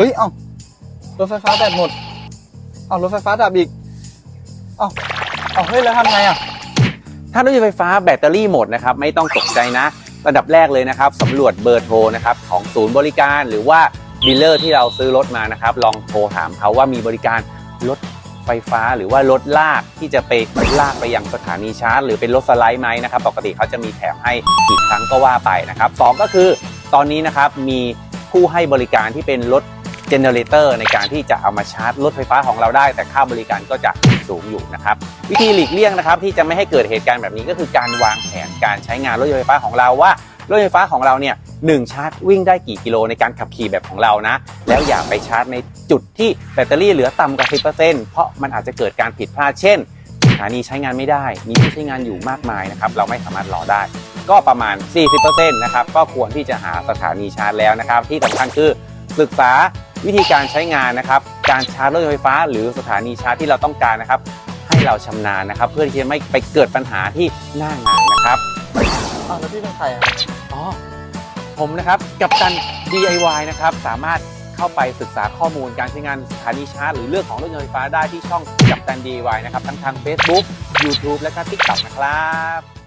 เฮ้ย เอ้ารถไฟฟ้าแบตหมด เอ้ารถไฟฟ้าดับอีก เอ้า เอ้าเฮ้ย แล้วทำไงอะ ถ้ารถยนต์ไฟฟ้าแบตเตอรี่หมดนะครับ ไม่ต้องตกใจนะ ระดับแรกเลยนะครับสำรวจเบอร์โทรนะครับของศูนย์บริการหรือว่าดีลเลอร์ที่เราซื้อรถมานะครับ ลองโทรถามเขาว่ามีบริการรถไฟฟ้าหรือว่ารถลากที่จะไปลากไปยังสถานีชาร์จ หรือเป็นรถสไลด์ไหมนะครับปกติเขาจะมีแถมให้กี่ครั้งก็ว่าไปนะครับสองก็คือตอนนี้นะครับมีผู้ให้บริการที่เป็นรถ เจเนเรเตอร์ในการที่จะเอามาชาร์จรถไฟฟ้าของเราได้ แต่ค่าบริการก็จะสูงอยู่นะครับวิธีหลีกเลี่ยงนะครับที่จะไม่ให้เกิดเหตุการณ์แบบนี้ก็คือการวางแผนการใช้งานรถยนต์ไฟฟ้าของเราว่ารถยนต์ไฟฟ้าของเราเนี่ยหนึ่งชาร์จวิ่งได้กี่กิโลในการขับขี่แบบของเรานะ แล้วอย่าไปชาร์จในจุดที่แบตเตอรี่เหลือต่ำกว่า 10%เพราะมันอาจจะเกิดการผิดพลาดเช่นสถานีใช้งานไม่ได้ มีผู้ใช้งานอยู่มากมายนะครับเราไม่สามารถรอได้ ก็ประมาณ 40%นะครับก็ควรที่จะหาสถานีชาร์จแล้วนะครับ ที่สำคัญคือศึกษา วิธีการใช้งานนะครับ การชาร์จรถยนต์ไฟฟ้า หรือสถานีชาร์จที่เราต้องการนะครับ ให้เราชำนาญนะครับ เพื่อที่จะไม่ไปเกิดปัญหาที่หน้างานนะครับอ้าวแล้วพี่เป็นใครอะอ๋อผมนะครับกับตัน DIY นะครับสามารถเข้าไปศึกษาข้อมูลการใช้งานสถานีชาร์จหรือเรื่องของรถยนต์ไฟฟ้าได้ที่ช่องกับตัน DIY นะครับทั้งทาง Facebook YouTube และก็ TikTok นะครับ